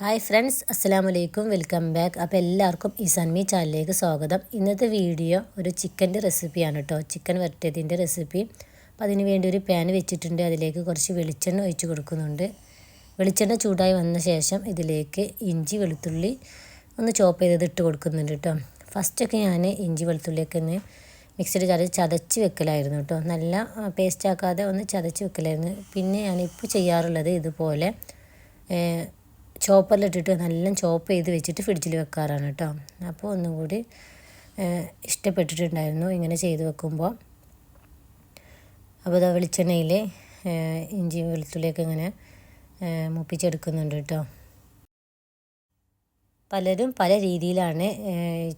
Hi friends അസ്സലാം വലൈക്കും welcome back. അപ്പോൾ എല്ലാവർക്കും ഈ സൺമി ചാനലിലേക്ക് സ്വാഗതം. ഇന്നത്തെ വീഡിയോ ഒരു ചിക്കന്റെ റെസിപ്പിയാണ് കേട്ടോ. ചിക്കൻ വരട്ടിയതിന്റെ റെസിപ്പി. അപ്പോൾ അതിന് വേണ്ടി ഒരു പാൻ വെച്ചിട്ടുണ്ട്. അതിലേക്ക് കുറച്ച് വെളിച്ചെണ്ണ ഒഴിച്ച് കൊടുക്കുന്നുണ്ട്. വെളിച്ചെണ്ണ ചൂടായി വന്ന ശേഷം ഇതിലേക്ക് ഇഞ്ചി വെളുത്തുള്ളി ഒന്ന് ചോപ്പ് ചെയ്തത് ഇട്ട് കൊടുക്കുന്നുണ്ട് കേട്ടോ. ഫസ്റ്റൊക്കെ ഞാൻ ഇഞ്ചി വെളുത്തുള്ളിയൊക്കെ ഒന്ന് മിക്സിയുടെ ചത ചതച്ച് വെക്കലായിരുന്നു കേട്ടോ. നല്ല പേസ്റ്റാക്കാതെ ഒന്ന് ചതച്ച് വെക്കലായിരുന്നു. പിന്നെ ഞാൻ ഇപ്പോൾ ചെയ്യാറുള്ളത് ഇതുപോലെ ചോപ്പറിലിട്ടിട്ട് നല്ല ചോപ്പ് ചെയ്ത് വെച്ചിട്ട് ഫ്രിഡ്ജിൽ വെക്കാറാണ് കേട്ടോ അപ്പോൾ ഒന്നും കൂടി ഇഷ്ടപ്പെട്ടിട്ടുണ്ടായിരുന്നു. ഇങ്ങനെ ചെയ്ത് വെക്കുമ്പോൾ. അപ്പോൾ ഇതാ വെളിച്ചെണ്ണയിൽ ഇഞ്ചിയും വെളുത്തുള്ളിയൊക്കെ ഇങ്ങനെ മുപ്പിച്ചെടുക്കുന്നുണ്ട് കേട്ടോ പലരും പല രീതിയിലാണ്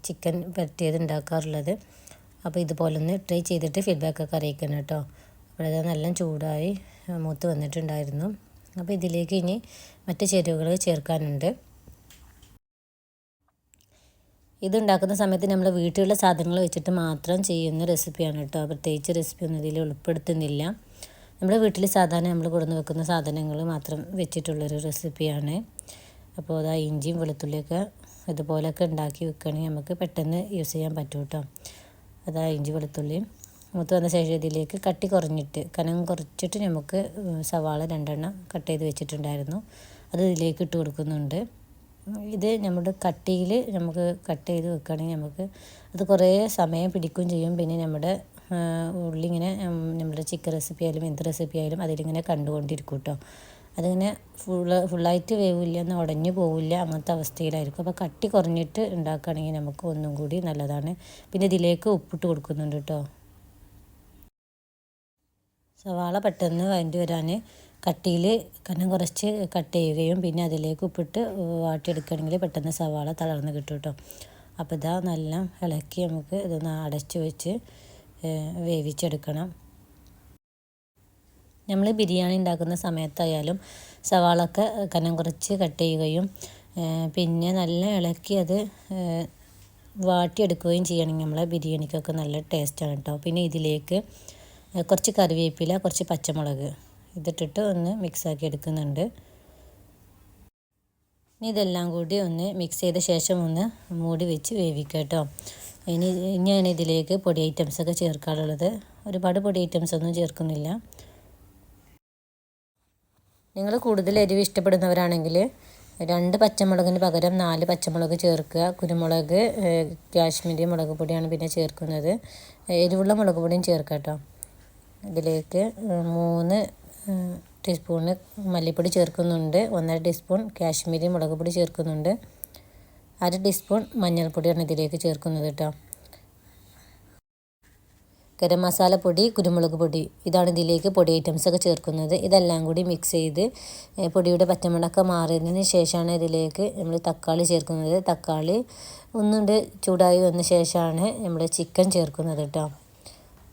ചിക്കൻ പറ്റിയത് ഉണ്ടാക്കാറുള്ളത്. അപ്പോൾ ഇതുപോലെ ഒന്ന് ട്രൈ ചെയ്തിട്ട് ഫീഡ്ബാക്കൊക്കെ അറിയിക്കണം കേട്ടോ അപ്പോൾ അത് നല്ല ചൂടായി മൂത്ത് വന്നിട്ടുണ്ടായിരുന്നു. അപ്പോൾ ഇതിലേക്ക് ഇനി മറ്റ് ചേരുവകൾ ചേർക്കാനുണ്ട്. ഇതുണ്ടാക്കുന്ന സമയത്ത് നമ്മൾ വീട്ടിലുള്ള സാധനങ്ങൾ വെച്ചിട്ട് മാത്രം ചെയ്യുന്ന റെസിപ്പിയാണ് കേട്ടോ. പ്രത്യേകിച്ച് റെസിപ്പി ഒന്നും ഇതിൽ ഉൾപ്പെടുത്തുന്നില്ല. നമ്മുടെ വീട്ടിൽ സാധാരണ നമ്മൾ കൊടുന്ന് വെക്കുന്ന സാധനങ്ങൾ മാത്രം വെച്ചിട്ടുള്ളൊരു റെസിപ്പിയാണ്. അപ്പോൾ അതാ ഇഞ്ചിയും വെളുത്തുള്ളിയൊക്കെ ഇതുപോലെയൊക്കെ ഉണ്ടാക്കി വെക്കുകയാണെങ്കിൽ നമുക്ക് പെട്ടെന്ന് യൂസ് ചെയ്യാൻ പറ്റും കേട്ടോ. അതാ ഇഞ്ചി വെളുത്തുള്ളിയും മൂത്ത് വന്ന ശേഷം ഇതിലേക്ക് കട്ടി കുറഞ്ഞിട്ട് കനം കുറച്ചിട്ട് നമുക്ക് സവാള രണ്ടെണ്ണം കട്ട് ചെയ്ത് വെച്ചിട്ടുണ്ടായിരുന്നു. അത് ഇതിലേക്ക് ഇട്ട് കൊടുക്കുന്നുണ്ട്. ഇത് നമ്മുടെ കട്ടിയിൽ നമുക്ക് കട്ട് ചെയ്ത് വെക്കുകയാണെങ്കിൽ നമുക്ക് അത് കുറേ സമയം പിടിക്കുകയും ചെയ്യും. പിന്നെ നമ്മുടെ ഉള്ളി ഇങ്ങനെ നമ്മുടെ ചിക്കൻ റെസിപ്പി ആയാലും എന്ത് റെസിപ്പി ആയാലും അതിലിങ്ങനെ കണ്ടുകൊണ്ടിരിക്കും കേട്ടോ അതിങ്ങനെ ഫുള്ള് ഫുള്ളായിട്ട് വേവില്ല എന്ന് ഉടഞ്ഞു പോവില്ല അങ്ങനത്തെ അവസ്ഥയിലായിരിക്കും. അപ്പോൾ കട്ടി കുറഞ്ഞിട്ട് ഉണ്ടാക്കുകയാണെങ്കിൽ നമുക്ക് ഒന്നും കൂടി നല്ലതാണ്. പിന്നെ ഇതിലേക്ക് ഉപ്പിട്ട് കൊടുക്കുന്നുണ്ട് കേട്ടോ. സവാള പെട്ടെന്ന് വഴണ്ടി വരാൻ കട്ടിയിൽ കനം കുറച്ച് കട്ട് ചെയ്യുകയും പിന്നെ അതിലേക്ക് ഉപ്പിട്ട് വാട്ടിയെടുക്കുകയാണെങ്കിൽ പെട്ടെന്ന് സവാള തളർന്ന് കിട്ടും കേട്ടോ. അപ്പോൾ ഇതാ നല്ല ഇളക്കി നമുക്ക് ഇതൊന്ന് അടച്ച് വെച്ച് വേവിച്ചെടുക്കണം. നമ്മൾ ബിരിയാണി ഉണ്ടാക്കുന്ന സമയത്തായാലും സവാളൊക്കെ കനം കുറച്ച് കട്ട് ചെയ്യുകയും പിന്നെ നല്ല ഇളക്കി അത് വാട്ടിയെടുക്കുകയും ചെയ്യണമെങ്കിൽ നമ്മളെ ബിരിയാണിക്കൊക്കെ നല്ല ടേസ്റ്റാണ് കേട്ടോ. പിന്നെ ഇതിലേക്ക് കുറച്ച് കറിവേപ്പില കുറച്ച് പച്ചമുളക് ഇതിട്ടിട്ട് ഒന്ന് മിക്സാക്കി എടുക്കുന്നുണ്ട്. ഇനി ഇതെല്ലാം കൂടി ഒന്ന് മിക്സ് ചെയ്ത ശേഷം ഒന്ന് മൂടി വെച്ച് വേവിക്കുക കേട്ടോ. ഇനി ഞാൻ ഇതിലേക്ക് പൊടി ഐറ്റംസൊക്കെ ചേർക്കാറുള്ളത്. ഒരുപാട് പൊടി ഐറ്റംസ് ഒന്നും ചേർക്കുന്നില്ല. നിങ്ങൾ കൂടുതൽ എരിവ് ഇഷ്ടപ്പെടുന്നവരാണെങ്കിൽ രണ്ട് പച്ചമുളകിന് പകരം നാല് പച്ചമുളക് ചേർക്കുക. കുരുമുളക് കാശ്മീരി മുളക് പൊടിയാണ് പിന്നെ ചേർക്കുന്നത്. എരിവുള്ള മുളക് പൊടിയും ചേർക്കാം കേട്ടോ. ഇതിലേക്ക് മൂന്ന് ടീസ്പൂണ് മല്ലിപ്പൊടി ചേർക്കുന്നുണ്ട്. ഒന്നര ടീസ്പൂൺ കാശ്മീരി മുളക് പൊടി ചേർക്കുന്നുണ്ട്. അര ടീസ്പൂൺ മഞ്ഞൾപ്പൊടിയാണ് ഇതിലേക്ക് ചേർക്കുന്നത് കേട്ടോ. ഗരം മസാല പൊടി കുരുമുളക് പൊടി ഇതാണ് ഇതിലേക്ക് പൊടി ഐറ്റംസ് ഒക്കെ ചേർക്കുന്നത്. ഇതെല്ലാം കൂടി മിക്സ് ചെയ്ത് പൊടിയുടെ പച്ചമുളകൊക്കെ മാറിയതിന് ശേഷമാണ് ഇതിലേക്ക് നമ്മൾ തക്കാളി ചേർക്കുന്നത്. തക്കാളി ഒന്നുകൊണ്ട് ചൂടായി വന്ന ശേഷമാണ് നമ്മൾ ചിക്കൻ ചേർക്കുന്നത് കേട്ടോ.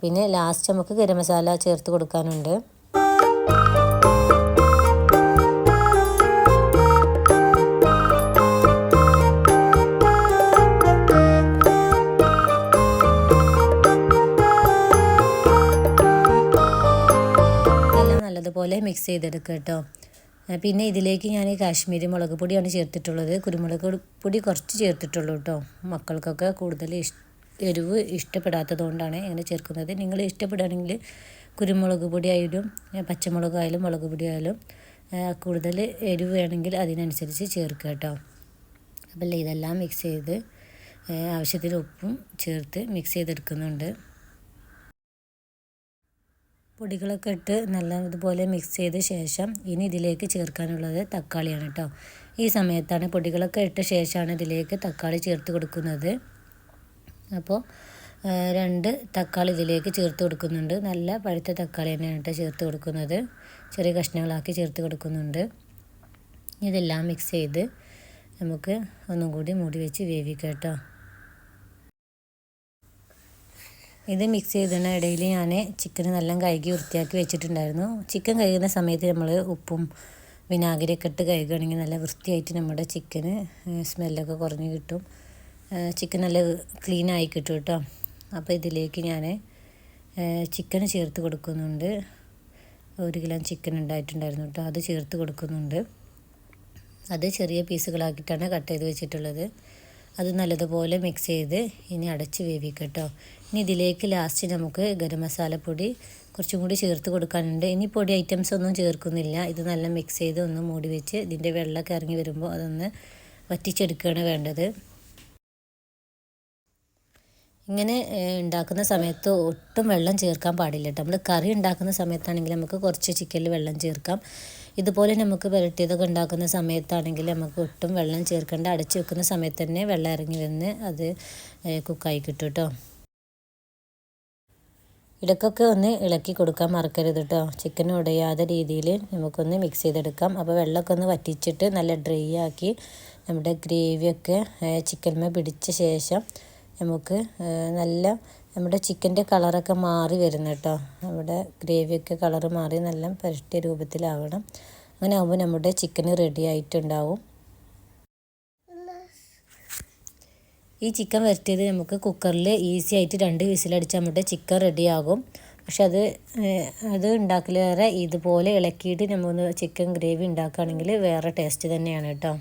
പിന്നെ ലാസ്റ്റ് നമുക്ക് ഗരം മസാല ചേർത്ത് കൊടുക്കാനുണ്ട്. നല്ലതുപോലെ മിക്സ് ചെയ്തെടുക്കുക കേട്ടോ. പിന്നെ ഇതിലേക്ക് ഞാൻ കാശ്മീരി മുളക് പൊടിയാണ് ചേർത്തിട്ടുള്ളത്. കുരുമുളക് പൊടി കുറച്ച് ചേർത്തിട്ടുള്ളൂ കേട്ടോ. മക്കൾക്കൊക്കെ കൂടുതൽ ഇഷ്ടം. എരിവ് ഇഷ്ടപ്പെടാത്തത് കൊണ്ടാണ് ഇങ്ങനെ ചേർക്കുന്നത്. നിങ്ങൾ ഇഷ്ടപ്പെടുകയാണെങ്കിൽ കുരുമുളക് പൊടി ആയാലും പച്ചമുളകായാലും മുളക് പൊടി ആയാലും കൂടുതൽ എരിവ് വേണമെങ്കിൽ അതിനനുസരിച്ച് ചേർക്കുക കേട്ടോ. അപ്പോൾ ഇതെല്ലാം മിക്സ് ചെയ്ത് ആവശ്യത്തിന് ഉപ്പും ചേർത്ത് മിക്സ് ചെയ്തെടുക്കുന്നുണ്ട്. പൊടികളൊക്കെ ഇട്ട് നല്ലതുപോലെ മിക്സ് ചെയ്ത ശേഷം ഇനി ഇതിലേക്ക് ചേർക്കാനുള്ളത് തക്കാളിയാണ് കേട്ടോ. ഈ സമയത്താണ് പൊടികളൊക്കെ ഇട്ട ശേഷമാണ് ഇതിലേക്ക് തക്കാളി ചേർത്ത് കൊടുക്കുന്നത്. അപ്പോൾ രണ്ട് തക്കാളി ഇതിലേക്ക് ചേർത്ത് കൊടുക്കുന്നുണ്ട്. നല്ല പഴുത്ത തക്കാളി തന്നെയാണ് കേട്ടോ ചേർത്ത് കൊടുക്കുന്നത്. ചെറിയ കഷ്ണങ്ങളാക്കി ചേർത്ത് കൊടുക്കുന്നുണ്ട്. ഇതെല്ലാം മിക്സ് ചെയ്ത് നമുക്ക് ഒന്നും കൂടി മൂടി വെച്ച് വേവിക്കാം ഇത് മിക്സ് ചെയ്തതിന് ഇടയിൽ ഞാൻ ചിക്കൻ നല്ല കഴുകി വൃത്തിയാക്കി വെച്ചിട്ടുണ്ടായിരുന്നു. ചിക്കൻ കഴുകുന്ന സമയത്ത് നമ്മൾ ഉപ്പും വിനാഗിരിയൊക്കെ ഇട്ട് കഴുകുകയാണെങ്കിൽ നല്ല വൃത്തിയായിട്ട് നമ്മുടെ ചിക്കന് സ്മെല്ലൊക്കെ കുറഞ്ഞ് കിട്ടും. ചിക്കൻ നല്ല ക്ലീൻ ആയി കിട്ടും കേട്ടോ. അപ്പോൾ ഇതിലേക്ക് ഞാൻ ചിക്കൻ ചേർത്ത് കൊടുക്കുന്നുണ്ട്. ഒരു കിലോ ചിക്കൻ ഉണ്ടായിട്ടുണ്ടായിരുന്നു കേട്ടോ. അത് ചേർത്ത് കൊടുക്കുന്നുണ്ട്. അത് ചെറിയ പീസുകളാക്കിയിട്ടാണ് കട്ട് ചെയ്ത് വെച്ചിട്ടുള്ളത്. അത് നല്ലതുപോലെ മിക്സ് ചെയ്ത് ഇനി അടച്ച് കേട്ടോ. ഇനി ഇതിലേക്ക് ലാസ്റ്റ് നമുക്ക് ഗരം മസാലപ്പൊടി കുറച്ചും കൂടി ചേർത്ത് കൊടുക്കാനുണ്ട്. ഇനി പൊടി ഐറ്റംസ് ഒന്നും ചേർക്കുന്നില്ല. ഇത് നല്ല മിക്സ് ചെയ്ത് ഒന്ന് മൂടി വെച്ച് ഇതിന്റെ വെള്ളമൊക്കെ ഇറങ്ങി വരുമ്പോൾ അതൊന്ന് വറ്റിച്ചെടുക്കുകയാണ് വേണ്ടത്. ഇങ്ങനെ ഉണ്ടാക്കുന്ന സമയത്ത് ഒട്ടും വെള്ളം ചേർക്കാൻ പാടില്ല നമ്മൾ കറി ഉണ്ടാക്കുന്ന സമയത്താണെങ്കിൽ നമുക്ക് കുറച്ച് ചിക്കനിൽ വെള്ളം ചേർക്കാം. ഇതുപോലെ നമുക്ക് പുരട്ടിയതൊക്കെ ഉണ്ടാക്കുന്ന സമയത്താണെങ്കിൽ നമുക്ക് ഒട്ടും വെള്ളം ചേർക്കേണ്ട അടച്ചു വെക്കുന്ന സമയത്ത് തന്നെ വെള്ളം ഇറങ്ങി വന്ന് അത് കുക്കായി കിട്ടും കേട്ടോ ഇടയ്ക്കൊക്കെ ഒന്ന് ഇളക്കി കൊടുക്കാൻ മറക്കരുത് കേട്ടോ ചിക്കൻ ഉടയാതെ രീതിയിൽ നമുക്കൊന്ന് മിക്സ് ചെയ്തെടുക്കാം. അപ്പോൾ വെള്ളമൊക്കെ ഒന്ന് വറ്റിച്ചിട്ട് നല്ല ഡ്രൈ ആക്കി നമ്മുടെ ഗ്രേവിയൊക്കെ ചിക്കൻമേ പിടിച്ച ശേഷം നമുക്ക് നല്ല നമ്മുടെ ചിക്കന്റെ കളറൊക്കെ മാറി വരുന്നു കേട്ടോ. നമ്മുടെ ഗ്രേവിയൊക്കെ കളറ് മാറി നല്ല പുരട്ടിയ രൂപത്തിലാവണം. അങ്ങനെ ആകുമ്പോൾ നമ്മുടെ ചിക്കൻ റെഡി ആയിട്ടുണ്ടാവും. ഈ ചിക്കൻ വരട്ടിയത് നമുക്ക് കുക്കറിൽ ഈസി ആയിട്ട് രണ്ട് വിസിലടിച്ചാൽ നമ്മുടെ ചിക്കൻ റെഡിയാകും പക്ഷെ അത് അത് ഉണ്ടാക്കലേറെ ഇതുപോലെ ഇളക്കിയിട്ട് നമ്മൾ ചിക്കൻ ഗ്രേവി ഉണ്ടാക്കുകയാണെങ്കിൽ വേറെ ടേസ്റ്റ് തന്നെയാണ് കേട്ടോ.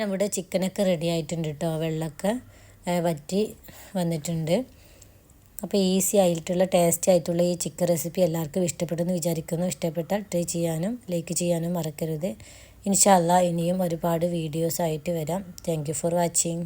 നമ്മുടെ ചിക്കനൊക്കെ റെഡി ആയിട്ടുണ്ട് കേട്ടോ വെള്ളമൊക്കെ വറ്റി വന്നിട്ടുണ്ട്. അപ്പോൾ ഈസി ആയിട്ടുള്ള ടേസ്റ്റി ആയിട്ടുള്ള ഈ ചിക്കൻ റെസിപ്പി എല്ലാവർക്കും ഇഷ്ടപ്പെടുമെന്ന് വിചാരിക്കുന്നു. ഇഷ്ടപ്പെട്ടാൽ ട്രൈ ചെയ്യാനും ലൈക്ക് ചെയ്യാനും മറക്കരുത്. ഇൻഷാല്ല ഇനിയും ഒരുപാട് വീഡിയോസ് ആയിട്ട് വരാം. Thank for watching